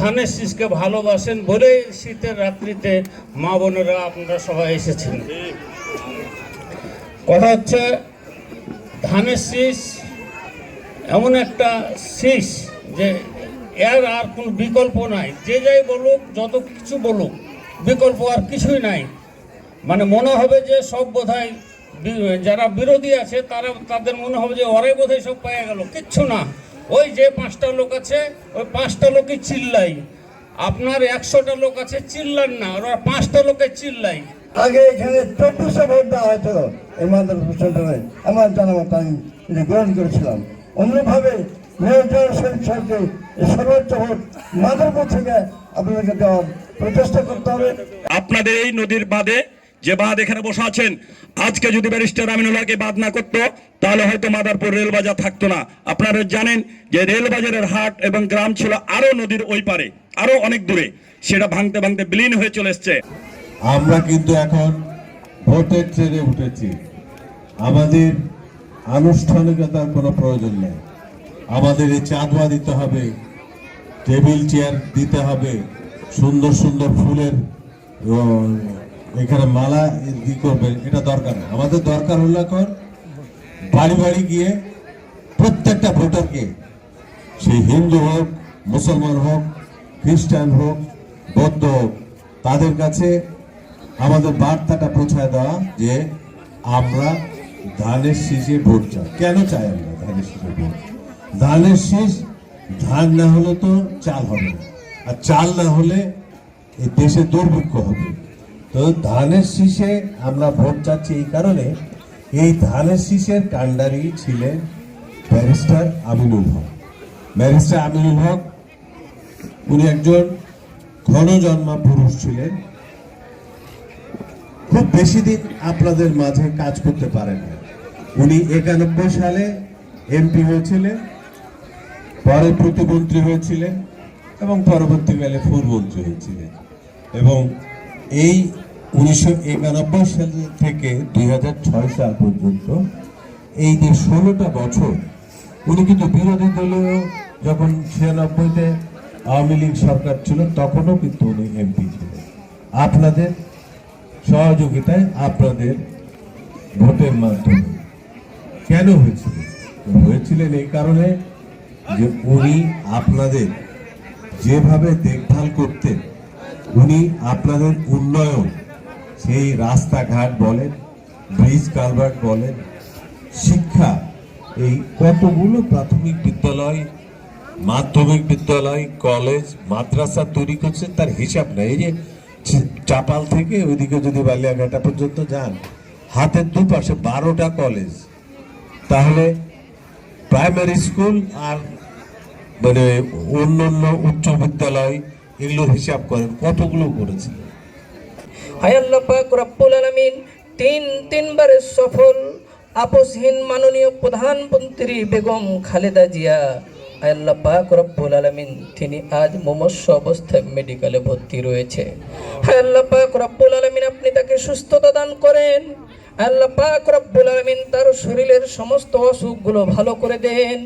ধানের শীষকে ভালোবাসেন বলেই শীতের রাত্রিতে মা বোনেরা আপনারা সবাই এসেছেন। কথা হচ্ছে, ধানের শীষ এমন একটা শীষ যে এর আর কোনো বিকল্প নাই। যে যাই বলুক, যত কিছু বলুক, বিকল্প আর কিছুই নাই। মানে মনে হবে যে সব বোধহয় যারা বিরোধী আছে, তারা তাদের মনে হবে যে ওরাই বোধহয় সব পাওয়া গেল। কিচ্ছু না। ওই যে পাঁচটা লোক আছে ওই পাঁচটা লোকই চিল্লাই। আপনার একশোটা লোক আছে চিল্লান না ওরা পাঁচটা লোকে চিল্লাই। আগে এখানে চব্বিশশো ভোট দেওয়া হয়েছিল এই মাদ্রাসা সেন্টারে আমার জানামত আমি গ্রহণ করেছিলাম। অন্যভাবে এই সর্বোচ্চ ভোট মাদারপুর থেকে আপনাদেরকে দেওয়ার প্রচেষ্টা করতে হবে। আপনাদের এই নদীর বাঁধে যে বাঁধ এখানে বসে আছেন, আজকে যদি ব্যারিস্টার আমিনুল্লাহকে বাদ না করতো, তাহলে হয়তো মাদারপুর রেলবাজার থাকতো না। আপনারা জানেন যে রেলবাজারের হাট এবং গ্রাম ছিল আরও নদীর ওই পারে, আরও অনেক দূরে। সেটা ভাঙতে ভাঙতে বিলীন হয়ে চলে এসছে। আমরা কিন্তু এখন ভোটের ট্রেনে উঠেছি। আমাদের আনুষ্ঠানিকতার কোনো প্রয়োজন নেই। আমাদের এই চাঁদোয়া দিতে হবে, টেবিল চেয়ার দিতে হবে, সুন্দর সুন্দর ফুলের এখানে মালা কি করবেন এটা দরকার আমাদের দরকার হলো এখন বাড়ি বাড়ি গিয়ে প্রত্যেকটা ভোটারকে সেই হিন্দু হোক, মুসলমান হোক, খ্রিস্টান হোক, বৌদ্ধ হোক, তাদের কাছে আমাদের বার্তাটা পৌঁছায় দেওয়া যে আমরা ধানের শীষে ভোট চাই। কেন চাই আমরা ধানের শীষে ভোট? ধানের শীষ, ধান না হলে তো চাল হবে না। আর চাল না হলে এই দেশে দুর্ভিক্ষ হবে। তো ধানের শীষে আমরা ভোট চাচ্ছি এই কারণে এই ধানের শীষের কাণ্ডারি ছিলেন ব্যারিস্টার আমিনুল হক। ব্যারিস্টার আমিনুল হক, উনি একজন ঘনজন্মা পুরুষ ছিলেন। খুব বেশি দিন আপনাদের মাঝে কাজ করতে পারেন উনি একানব্বই সালে এমপি হয়েছিলেন, পরে প্রতিমন্ত্রী হয়েছিলেন এবং পরবর্তীকালে ফুরমন্ত্রী হয়েছিলেন এবং এই উনিশশো একানব্বই সাল থেকে দুই ছয় সাল পর্যন্ত এই যে ষোলোটা বছর, উনি কিন্তু বিরোধী দলীয় যখন ছিয়ানব্বইতে আওয়ামী লীগ সরকার ছিল, তখনও কিন্তু উনি এমপি ছিলেন। আপনাদের সহযোগিতায় আপনাদের ভোটের মাধ্যমে। কেন হয়েছিল? হয়েছিলেন এই কারণে যে উনি আপনাদের যেভাবে দেখভাল করতেন উনি আপনাদের উন্নয়ন, সেই রাস্তাঘাট বলেন, ব্রিজ কালভার্ট বলেন, শিক্ষা, এই কতগুলো প্রাথমিক বিদ্যালয়, মাধ্যমিক বিদ্যালয়, কলেজ, মাদ্রাসা তৈরি করছে, তার হিসাব নেই। যে চাপাল থেকে ওইদিকে যদি বালিয়াঘাটা পর্যন্ত যান, হাতের দুপাশে বারোটা কলেজ, তাহলে প্রাইমারি স্কুল আর মানে অন্য অন্য উচ্চ বিদ্যালয় এগুলোর হিসাব করেন, কতগুলো করেছে হায় আলামিন তিন, তিনবারের সফল আপসহীন মাননীয় প্রধানমন্ত্রী বেগম খালেদা জিয়া। আল্লাহ পাক রব্বুল আলামিন, তিনি আজ মুমূর্ষ অবস্থায় মেডিকেলে ভর্তি রয়েছে। আল্লাহ পাক রব্বুল আলামিন, আপনি তাকে সুস্থতা দান করেন। আল্লাহ পাক রব্বুল আলামিন, তার শরীরের সমস্ত অসুখগুলো ভালো করে দেন।